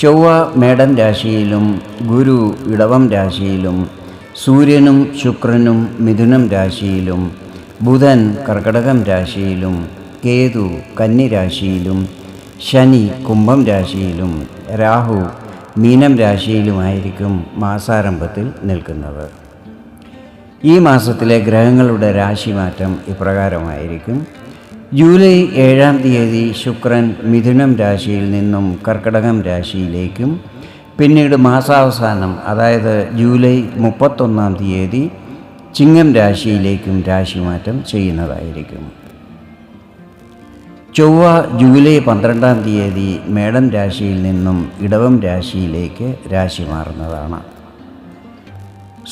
ചൊവ്വ മേടം രാശിയിലും ഗുരു ഇടവം രാശിയിലും സൂര്യനും ശുക്രനും മിഥുനം രാശിയിലും ബുധൻ കർക്കടകം രാശിയിലും കേതു കന്നി രാശിയിലും ശനി കുംഭം രാശിയിലും രാഹു മീനം രാശിയിലുമായിരിക്കും മാസാരംഭത്തിൽ നിൽക്കുന്നത്. ഈ മാസത്തിലെ ഗ്രഹങ്ങളുടെ രാശിമാറ്റം ഇപ്രകാരമായിരിക്കും. ജൂലൈ ഏഴാം തീയതി ശുക്രൻ മിഥുനം രാശിയിൽ നിന്നും കർക്കടകം രാശിയിലേക്കും പിന്നീട് മാസാവസാനം അതായത് ജൂലൈ മുപ്പത്തൊന്നാം തീയതി ചിങ്ങം രാശിയിലേക്കും രാശിമാറ്റം ചെയ്യുന്നതായിരിക്കും. ചൊവ്വ ജൂലൈ പന്ത്രണ്ടാം തീയതി മേടം രാശിയിൽ നിന്നും ഇടവം രാശിയിലേക്ക് രാശി മാറുന്നതാണ്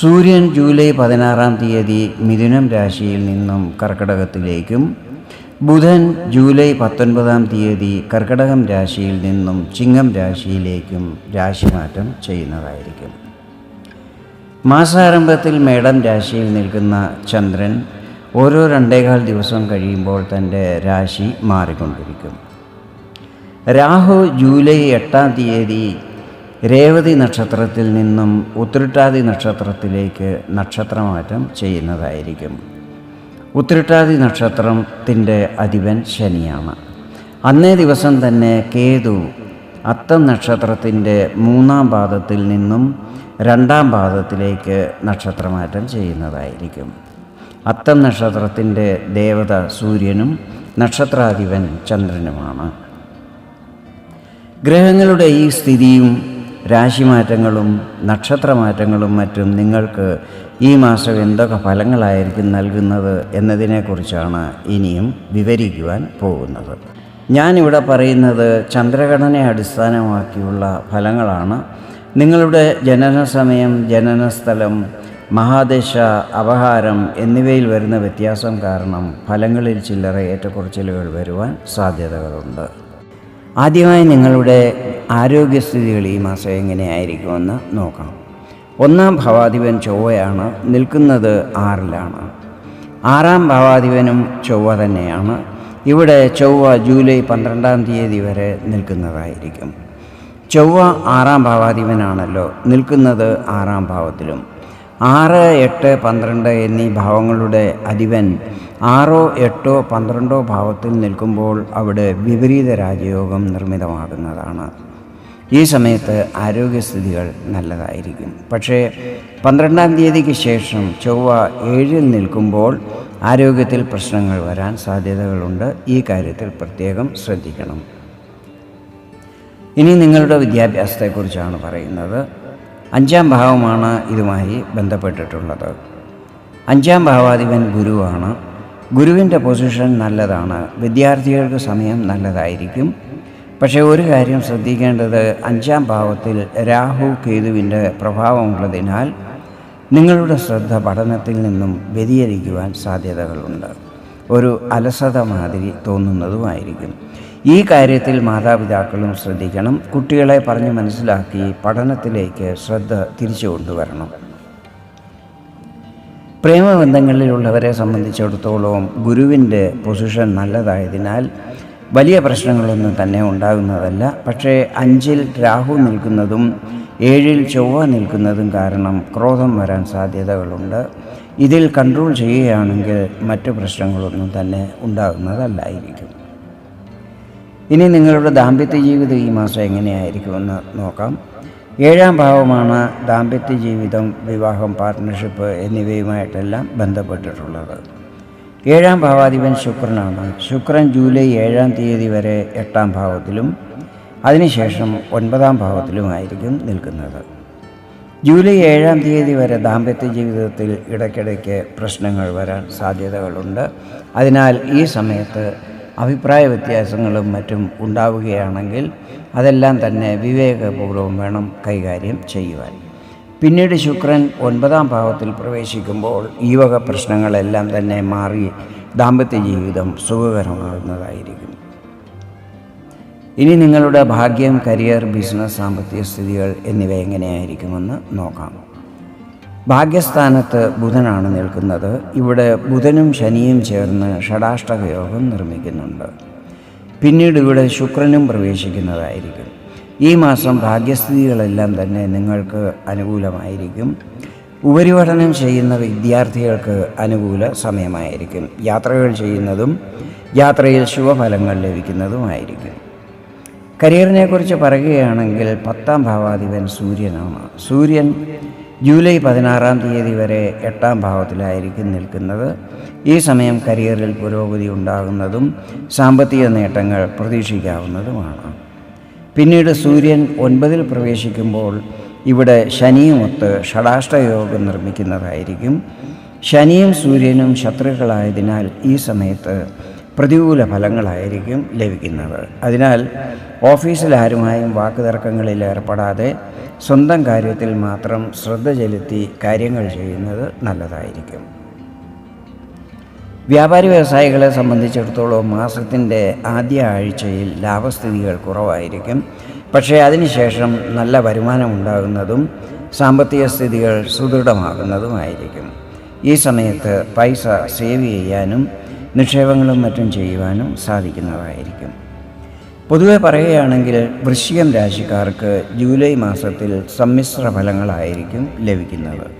സൂര്യൻ ജൂലൈ പതിനാറാം തീയതി മിഥുനം രാശിയിൽ നിന്നും കർക്കടകത്തിലേക്കും ബുധൻ ജൂലൈ പത്തൊൻപതാം തീയതി കർക്കടകം രാശിയിൽ നിന്നും ചിങ്ങം രാശിയിലേക്കും രാശിമാറ്റം ചെയ്യുന്നതായിരിക്കും. മാസാരംഭത്തിൽ മേടം രാശിയിൽ നിൽക്കുന്ന ചന്ദ്രൻ ഓരോ രണ്ടേകാൽ ദിവസം കഴിയുമ്പോൾ തന്റെ രാശി മാറിക്കൊണ്ടിരിക്കും. രാഹു ജൂലൈ എട്ടാം തീയതി രേവതി നക്ഷത്രത്തിൽ നിന്നും ഉത്രട്ടാതി നക്ഷത്രത്തിലേക്ക് നക്ഷത്രമാറ്റം ചെയ്യുന്നതായിരിക്കും. ഉത്രട്ടാതി നക്ഷത്രത്തിന്റെ അധിപൻ ശനിയാണ്. അന്നേ ദിവസം തന്നെ കേതു അത്തം നക്ഷത്രത്തിന്റെ മൂന്നാം പാദത്തിൽ നിന്നും രണ്ടാം പാദത്തിലേക്ക് നക്ഷത്രമാറ്റം ചെയ്യുന്നതായിരിക്കും. അത്തം നക്ഷത്രത്തിന്റെ ദേവത സൂര്യനും നക്ഷത്രാധിപൻ ചന്ദ്രനുമാണ്. ഗ്രഹങ്ങളുടെ ഈ സ്ഥിതിയും രാശിമാറ്റങ്ങളും നക്ഷത്രമാറ്റങ്ങളും മറ്റും നിങ്ങൾക്ക് ഈ മാസം എന്തൊക്കെ ഫലങ്ങളായിരിക്കും നൽകുന്നത് എന്നതിനെക്കുറിച്ചാണ് ഇനിയും വിവരിക്കുവാൻ പോകുന്നത്. ഞാനിവിടെ പറയുന്നത് ചന്ദ്രഘടനയെ അടിസ്ഥാനമാക്കിയുള്ള ഫലങ്ങളാണ്. നിങ്ങളുടെ ജനന സമയം ജനന സ്ഥലം മഹാദശ അപഹാരം എന്നിവയിൽ വരുന്ന വ്യത്യാസം കാരണം ഫലങ്ങളിൽ ചില്ലറ ഏറ്റക്കുറച്ചിലുകൾ വരുവാൻ സാധ്യതകളുണ്ട്. ആദ്യമായി നിങ്ങളുടെ ആരോഗ്യസ്ഥിതികൾ ഈ മാസം എങ്ങനെയായിരിക്കുമെന്ന് നോക്കാം. ഒന്നാം ഭവാധിപൻ ചൊവ്വയാണ് നിൽക്കുന്നത് ആറിലാണ്. ആറാം ഭവാധിപനും ചൊവ്വ തന്നെയാണ്. ഇവിടെ ചൊവ്വ ജൂലൈ പന്ത്രണ്ടാം തീയതി വരെ നിൽക്കുന്നതായിരിക്കും. ചൊവ്വ ആറാം ഭാവാധിപനാണല്ലോ നിൽക്കുന്നത് ആറാം ഭാവത്തിലും. ആറ് എട്ട് പന്ത്രണ്ട് എന്നീ ഭാവങ്ങളുടെ അധിപൻ ആറോ എട്ടോ പന്ത്രണ്ടോ ഭാവത്തിൽ നിൽക്കുമ്പോൾ അവിടെ വിപരീത രാജയോഗം നിർമ്മിതമാകുന്നതാണ്. ഈ സമയത്ത് ആരോഗ്യസ്ഥിതികൾ നല്ലതായിരിക്കും. പക്ഷേ പന്ത്രണ്ടാം തീയതിക്ക് ശേഷം ചൊവ്വ ഏഴിൽ നിൽക്കുമ്പോൾ ആരോഗ്യത്തിൽ പ്രശ്നങ്ങൾ വരാൻ സാധ്യതകളുണ്ട്. ഈ കാര്യത്തിൽ പ്രത്യേകം ശ്രദ്ധിക്കണം. ഇനി നിങ്ങളുടെ വിദ്യാഭ്യാസത്തെക്കുറിച്ചാണ് പറയുന്നത്. അഞ്ചാം ഭാവമാണ് ഇതുമായി ബന്ധപ്പെട്ടിട്ടുള്ളത്. അഞ്ചാം ഭാവാധിപൻ ഗുരുവാണ്. ഗുരുവിന്റെ പൊസിഷൻ നല്ലതാണ്. വിദ്യാർത്ഥികൾക്ക് സമയം നല്ലതായിരിക്കും. പക്ഷേ ഒരു കാര്യം ശ്രദ്ധിക്കേണ്ടത് അഞ്ചാം ഭാവത്തിൽ രാഹു കേതുവിന്റെ പ്രഭാവമുള്ളതിനാൽ നിങ്ങളുടെ ശ്രദ്ധ പഠനത്തിൽ നിന്നും വ്യതിചരിക്കുവാൻ സാധ്യതകളുണ്ട്. ഒരു അലസത മാതിരി തോന്നുന്നതുമായിരിക്കും. ഈ കാര്യത്തിൽ മാതാപിതാക്കളും ശ്രദ്ധിക്കണം. കുട്ടികളെ പറഞ്ഞ് മനസ്സിലാക്കി പഠനത്തിലേക്ക് ശ്രദ്ധ തിരിച്ചു കൊണ്ടുവരണം. പ്രേമബന്ധങ്ങളിലുള്ളവരെ സംബന്ധിച്ചിടത്തോളം ഗുരുവിന്റെ പൊസിഷൻ നല്ലതായതിനാൽ വലിയ പ്രശ്നങ്ങളൊന്നും തന്നെ ഉണ്ടാകുന്നതല്ല. പക്ഷേ അഞ്ചിൽ രാഹു നിൽക്കുന്നതും ഏഴിൽ ചൊവ്വ നിൽക്കുന്നതും കാരണം ക്രോധം വരാൻ സാധ്യതകളുണ്ട്. ഇതിൽ കൺട്രോൾ ചെയ്യുകയാണെങ്കിൽ മറ്റു പ്രശ്നങ്ങളൊന്നും തന്നെ ഉണ്ടാകുന്നതല്ലായിരിക്കും. ഇനി നിങ്ങളുടെ ദാമ്പത്യ ജീവിതം ഈ മാസം എങ്ങനെയായിരിക്കുമെന്ന് നോക്കാം. ഏഴാം ഭാവമാണ് ദാമ്പത്യ ജീവിതം വിവാഹം പാർട്ട്ണർഷിപ്പ് എന്നിവയുമായിട്ടെല്ലാം ബന്ധപ്പെട്ടിട്ടുള്ളത്. ഏഴാം ഭാവാധിപൻ ശുക്രനാണ്. ശുക്രൻ ജൂലൈ ഏഴാം തീയതി വരെ എട്ടാം ഭാവത്തിലും അതിനുശേഷം ഒൻപതാം ഭാവത്തിലുമായിരിക്കും നിൽക്കുന്നത്. ജൂലൈ ഏഴാം തീയതി വരെ ദാമ്പത്യ ജീവിതത്തിൽ ഇടയ്ക്കിടയ്ക്ക് പ്രശ്നങ്ങൾ വരാൻ സാധ്യതകളുണ്ട്. അതിനാൽ ഈ സമയത്ത് അഭിപ്രായ വ്യത്യാസങ്ങളും മറ്റും ഉണ്ടാവുകയാണെങ്കിൽ അതെല്ലാം തന്നെ വിവേകപൂർവം വേണം കൈകാര്യം ചെയ്യുവാൻ. പിന്നീട് ശുക്രൻ ഒൻപതാം ഭാവത്തിൽ പ്രവേശിക്കുമ്പോൾ ഈ വക പ്രശ്നങ്ങളെല്ലാം തന്നെ മാറി ദാമ്പത്യ ജീവിതം സുഖകരമാകുന്നതായിരിക്കും. ഇനി നിങ്ങളുടെ ഭാഗ്യം കരിയർ ബിസിനസ് സാമ്പത്തിക സ്ഥിതികൾ എന്നിവ എങ്ങനെയായിരിക്കുമെന്ന് നോക്കാം. ഭാഗ്യസ്ഥാനത്ത് ബുധനാണ് നിൽക്കുന്നത്. ഇവിടെ ബുധനും ശനിയും ചേർന്ന് ഷടാഷ്ടക യോഗം നിർമ്മിക്കുന്നുണ്ട്. പിന്നീട് ഇവിടെ ശുക്രനും പ്രവേശിക്കുന്നതായിരിക്കും. ഈ മാസം ഭാഗ്യസ്ഥിതികളെല്ലാം തന്നെ നിങ്ങൾക്ക് അനുകൂലമായിരിക്കും. ഉപരിപഠനം ചെയ്യുന്ന വിദ്യാർത്ഥികൾക്ക് അനുകൂല സമയമായിരിക്കും. യാത്രകൾ ചെയ്യുന്നതും യാത്രയിൽ ശുഭഫലങ്ങൾ ലഭിക്കുന്നതുമായിരിക്കും. കരിയറിനെക്കുറിച്ച് പറയുകയാണെങ്കിൽ പത്താം ഭാവാധിപൻ സൂര്യനാണ്. സൂര്യൻ ജൂലൈ പതിനാറാം തീയതി വരെ എട്ടാം ഭാവത്തിലായിരിക്കും നിൽക്കുന്നത്. ഈ സമയം കരിയറിൽ പുരോഗതി ഉണ്ടാകുന്നതും സാമ്പത്തിക നേട്ടങ്ങൾ പ്രതീക്ഷിക്കാവുന്നതുമാണ്. പിന്നീട് സൂര്യൻ ഒൻപതിൽ പ്രവേശിക്കുമ്പോൾ ഇവിടെ ശനിയുമൊത്ത് ഷടാഷ്ടയോഗം നിർമ്മിക്കുന്നതായിരിക്കും. ശനിയും സൂര്യനും ശത്രുക്കളായതിനാൽ ഈ സമയത്ത് പ്രതികൂല ഫലങ്ങളായിരിക്കും ലഭിക്കുന്നത്. അതിനാൽ ഓഫീസിൽ ആരുമായും വാക്കുതർക്കങ്ങളിൽ ഏർപ്പെടാതെ സ്വന്തം കാര്യത്തിൽ മാത്രം ശ്രദ്ധ ചെലുത്തി കാര്യങ്ങൾ ചെയ്യുന്നത് നല്ലതായിരിക്കും. വ്യാപാരി വ്യവസായികളെ സംബന്ധിച്ചിടത്തോളം മാസത്തിന്റെ ആദ്യ ആഴ്ചയിൽ ലാഭസ്ഥിതികൾ കുറവായിരിക്കും. പക്ഷേ അതിനുശേഷം നല്ല വരുമാനം ഉണ്ടാകുന്നതും സാമ്പത്തിക സ്ഥിതികൾ സുദൃഢമാകുന്നതുമായിരിക്കും. ഈ സമയത്ത് പൈസ സേവ് ചെയ്യാനും നിക്ഷേപങ്ങളും മറ്റും ചെയ്യുവാനും സാധിക്കുന്നതായിരിക്കും. പൊതുവെ പറയുകയാണെങ്കിൽ വൃശ്ചികം രാശിക്കാർക്ക് ജൂലൈ മാസത്തിൽ സമ്മിശ്ര ഫലങ്ങളായിരിക്കും ലഭിക്കുന്നത്.